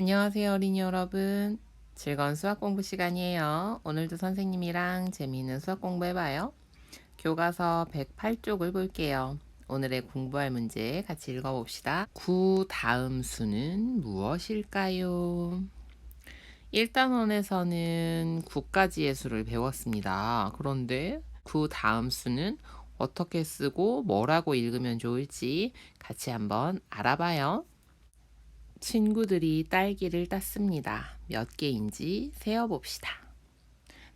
안녕하세요, 어린이 여러분. 즐거운 수학 공부 시간이에요. 오늘도 선생님이랑 재미있는 수학 공부 해봐요. 교과서 108쪽을 볼게요. 오늘의 공부할 문제 같이 읽어봅시다. 9 다음 수는 무엇일까요? 1단원에서는 9까지의 수를 배웠습니다. 그런데 9 다음 수는 어떻게 쓰고 뭐라고 읽으면 좋을지 같이 한번 알아봐요. 친구들이 딸기를 땄습니다. 몇 개인지 세어봅시다.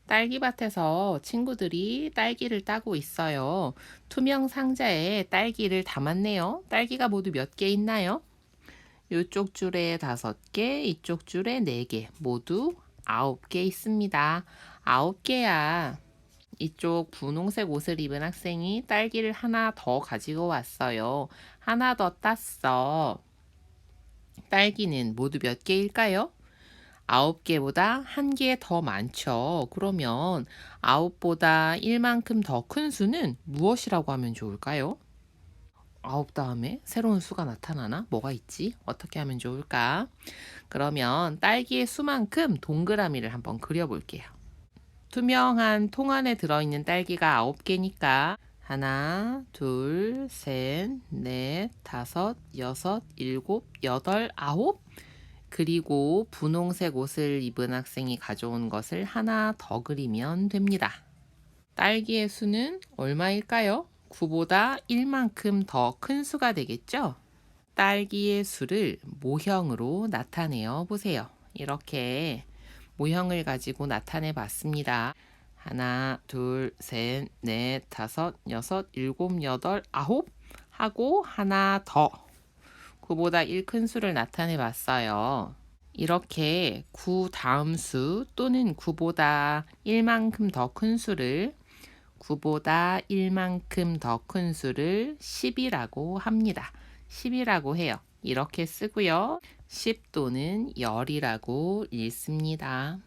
딸기밭에서 친구들이 딸기를 따고 있어요. 투명 상자에 딸기를 담았네요. 딸기가 모두 몇 개 있나요? 이쪽 줄에 다섯 개, 이쪽 줄에 네 개, 모두 아홉 개 있습니다. 아홉 개야. 이쪽 분홍색 옷을 입은 학생이 딸기를 하나 더 가지고 왔어요. 하나 더 땄어. 딸기는 모두 몇 개일까요? 아홉 개보다 한 개 더 많죠. 그러면 아홉보다 1만큼 더 큰 수는 무엇이라고 하면 좋을까요? 아홉 다음에 새로운 수가 나타나나? 뭐가 있지? 어떻게 하면 좋을까? 그러면 딸기의 수만큼 동그라미를 한번 그려볼게요. 투명한 통 안에 들어있는 딸기가 아홉 개니까 하나, 둘, 셋, 넷, 다섯, 여섯, 일곱, 여덟, 아홉. 그리고 분홍색 옷을 입은 학생이 가져온 것을 하나 더 그리면 됩니다. 딸기의 수는 얼마일까요? 9보다 1만큼 더 큰 수가 되겠죠? 딸기의 수를 모형으로 나타내어 보세요. 이렇게 모형을 가지고 나타내 봤습니다. 하나, 둘, 셋, 넷, 다섯, 여섯, 일곱, 여덟, 아홉 하고 하나 더 9보다 1큰 수를 나타내 봤어요. 이렇게 9 다음 수 또는 9보다 1만큼 더 큰 수를 9보다 1만큼 더 큰 수를 10이라고 합니다. 10이라고 해요. 이렇게 쓰고요. 10 또는 10이라고 읽습니다.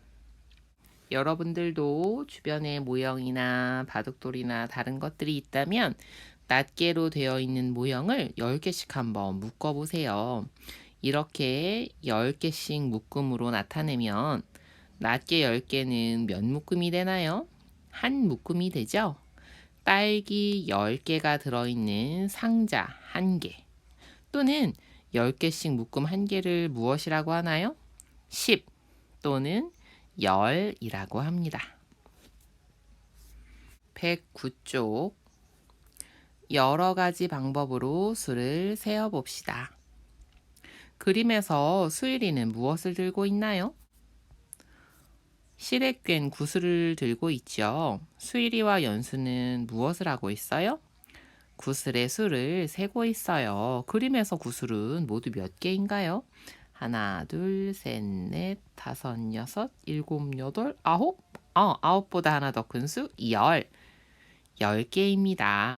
여러분들도 주변에 모형이나 바둑돌이나 다른 것들이 있다면 낱개로 되어 있는 모형을 10개씩 한번 묶어 보세요. 이렇게 10개씩 묶음으로 나타내면 낱개 10개는 몇 묶음이 되나요? 한 묶음이 되죠? 딸기 10개가 들어있는 상자 1개 또는 10개씩 묶음 1개를 무엇이라고 하나요? 10 또는 10이라고 합니다. 109쪽 여러 가지 방법으로 수를 세어 봅시다. 그림에서 수일이는 무엇을 들고 있나요? 실에 꿰 구슬을 들고 있죠. 수일이와 연수는 무엇을 하고 있어요? 구슬의 수를 세고 있어요. 그림에서 구슬은 모두 몇 개인가요? 하나, 둘, 셋, 넷, 다섯, 여섯, 일곱, 여덟, 아홉. 어, 아홉보다 하나 더 큰 수, 열. 열 개입니다.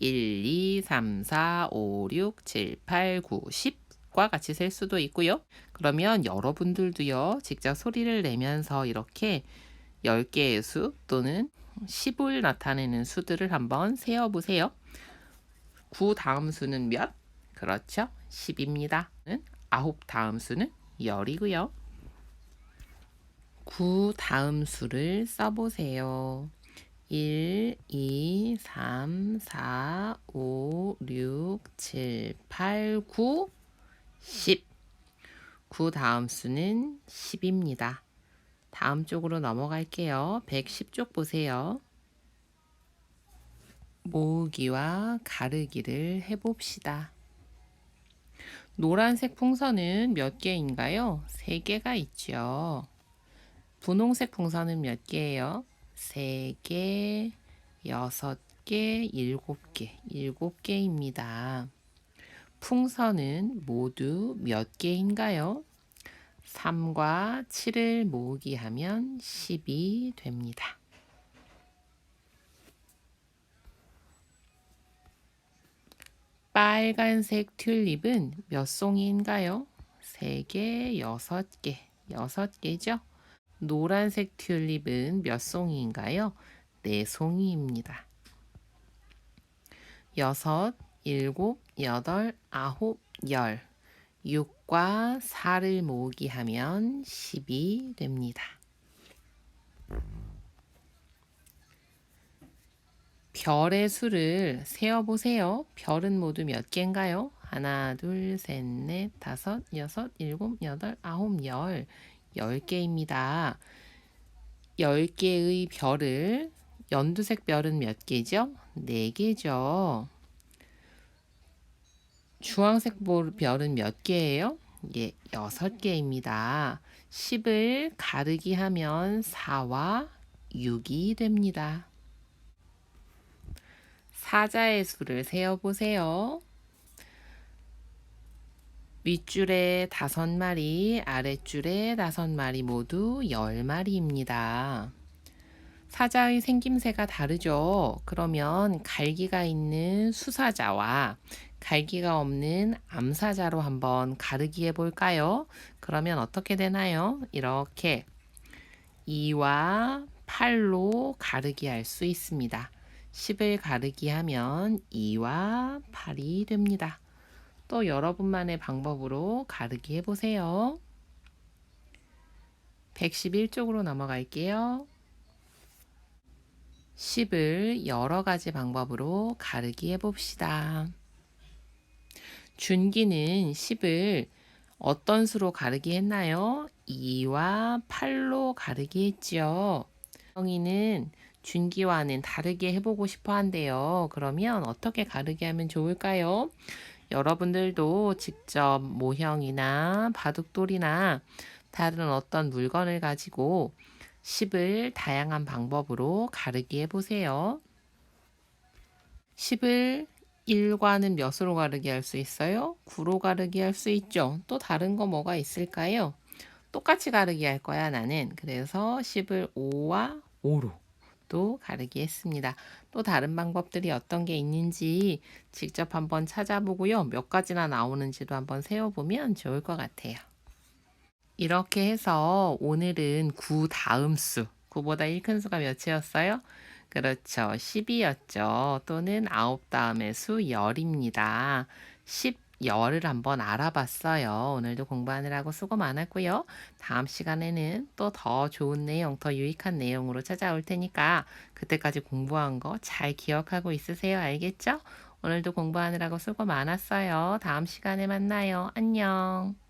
1, 2, 3, 4, 5, 6, 7, 8, 9, 10과 같이 셀 수도 있고요. 그러면 여러분들도요, 직접 소리를 내면서 이렇게 10개의 수 또는 10을 나타내는 수들을 한번 세어보세요. 9 다음 수는 몇? 그렇죠. 10입니다. 아홉 다음 수는 열이고요. 9 다음 수를 써보세요. 1, 2, 3, 4, 5, 6, 7, 8, 9, 10. 9 다음 수는 10입니다. 다음 쪽으로 넘어갈게요. 110쪽 보세요. 모으기와 가르기를 해봅시다. 노란색 풍선은 몇 개인가요? 3개가 있죠. 분홍색 풍선은 몇 개예요? 3개, 6개, 7개, 7개입니다. 풍선은 모두 몇 개인가요? 3과 7을 모으기 하면 10이 됩니다. 빨간색 튤립은 몇 송이인가요? 3개, 6개, 6개죠? 노란색 튤립은 몇 송이인가요? 4송이입니다. 6, 7, 8, 9, 10. 6과 10과 4를 모으기 하면 10이 됩니다. 별의 수를 세어보세요. 별은 모두 몇 개인가요? 하나, 둘, 셋, 넷, 다섯, 여섯, 일곱, 여덟, 아홉, 열. 열 개입니다. 열 개의 별을 연두색 별은 몇 개죠? 네 개죠. 주황색 볼- 별은 몇 개예요? 예, 여섯 개입니다. 10을 가르기 하면 4와 6이 됩니다. 사자의 수를 세어보세요. 윗줄에 다섯 마리, 아랫줄에 다섯 마리 모두 열 마리입니다. 사자의 생김새가 다르죠. 그러면 갈기가 있는 수사자와 갈기가 없는 암사자로 한번 가르기 해볼까요? 그러면 어떻게 되나요? 이렇게 2와 8로 가르기 할 수 있습니다. 10을 가르기 하면 2와 8이 됩니다. 또 여러분만의 방법으로 가르기 해보세요. 111쪽으로 넘어갈게요. 10을 여러 가지 방법으로 가르기 해봅시다. 준기는 10을 어떤 수로 가르기 했나요? 2와 8로 가르기 했지요. 영이는 준기와는 다르게 해보고 싶어 한대요. 그러면 어떻게 가르기 하면 좋을까요? 여러분들도 직접 모형이나 바둑돌이나 다른 어떤 물건을 가지고 10을 다양한 방법으로 가르기 해보세요. 10을 1과는 몇으로 가르기 할 수 있어요? 9로 가르기 할 수 있죠. 또 다른 거 뭐가 있을까요? 똑같이 가르기 할 거야, 나는. 그래서 10을 5와 5로 또 가르기 했습니다. 또 다른 방법들이 어떤 게 있는지 직접 한번 찾아보고요. 몇 가지나 나오는지도 한번 세어보면 좋을 것 같아요. 이렇게 해서 오늘은 9 다음 수, 9보다 1큰 수가 몇이었어요? 그렇죠. 10이었죠. 또는 9 다음의 수 10입니다. 10, 10을 한번 알아봤어요. 오늘도 공부하느라고 수고 많았고요. 다음 시간에는 또 더 좋은 내용, 더 유익한 내용으로 찾아올 테니까 그때까지 공부한 거 잘 기억하고 있으세요. 알겠죠? 오늘도 공부하느라고 수고 많았어요. 다음 시간에 만나요. 안녕.